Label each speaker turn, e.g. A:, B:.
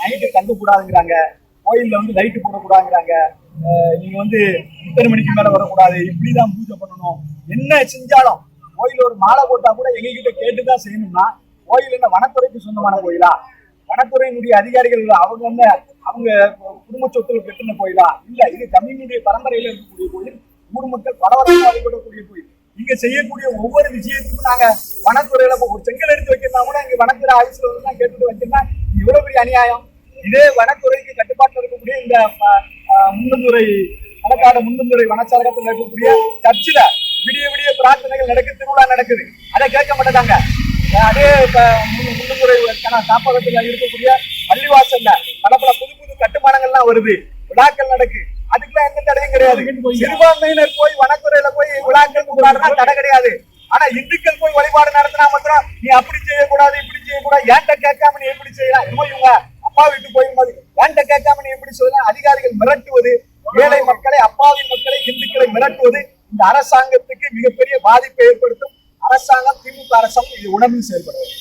A: Night தங்க கூடாதுங்கிறாங்க. கோயில்ல வந்து லைட்டு போடக்கூடாதுங்கிறாங்க. நீங்க வந்து இத்தனை மணிக்கு மேல வரக்கூடாது? இப்படிதான் பூஜை பண்ணணும். என்ன செஞ்சாலும் கோயில் ஒரு மாலை போட்டா கூட எங்ககிட்ட கேட்டுதான் செய்யணும்னா கோயில் என்ன வனத்துறைக்கு சொந்தமான கோயிலா? வனத்துறையினுடைய அதிகாரிகள் அவங்க என்ன அவங்க குடும்ப சொத்துல கட்டின கோயிலா? இல்ல இது தமிழினுடைய பரம்பரையில இருக்கக்கூடிய கோயில் ஊர் மக்கள் பல வழிபடக்கூடிய கோயில். இங்க செய்யக்கூடிய ஒவ்வொரு விஷயத்துக்கும் நாங்க வனத்துறையில ஒரு செங்கல் எடுத்து வைக்கிறதா கூட இங்க வனத்துறை ஆயுசுல வந்து தான் கேட்டுட்டு வைக்கிறதா எவ்வளவு பெரிய அநியாயம்? இதே வனத்துறைக்கு கட்டுப்பாட்டில் இருக்கக்கூடிய இந்த முன்னந்துறை களக்காடு முன்னந்துறை வனச்சாலகத்தில் இருக்கக்கூடிய சர்ச்சில் விடிய விடிய பிரார்த்தனைகள் நடக்குது திருவிழா நடக்குது. அதை கேட்க மாட்டேங்காங்க அதே முன்னந்துறை காப்பகத்துல இருக்கக்கூடிய பள்ளிவாசல்ல பல பல புது புது கட்டுமானங்கள்லாம் வருது. விழாக்கள் நடக்கு. அதுக்கெல்லாம் எந்த தடையும் கிடையாது. சிறுபான்மையினர் போய் வனத்துறையில போய் விழாக்கள் கொண்டாடுறா தடை கிடையாது. ஆனா இந்துக்கள் போய் வழிபாடு நடத்தினா மாத்திரம் நீ அப்படி செய்யக்கூடாது இப்படி செய்யக்கூடாது. ஏன்ட்ட கேட்காம நீ எப்படி செய்யலாம்? என்னமோ இவங்க அப்பா வீட்டுக்கு போகும்போது ஏன்ட்ட கேட்காம நீ எப்படி சொல்லலாம் அதிகாரிகள் மிரட்டுவது ஏழை மக்களை அப்பாவி மக்களை இந்துக்களை மிரட்டுவது இந்த அரசாங்கத்துக்கு மிகப்பெரிய பாதிப்பை ஏற்படுத்தும். அரசாங்கம் திமுக அரசாங்கம் இது உணர்ந்து செயல்படுவது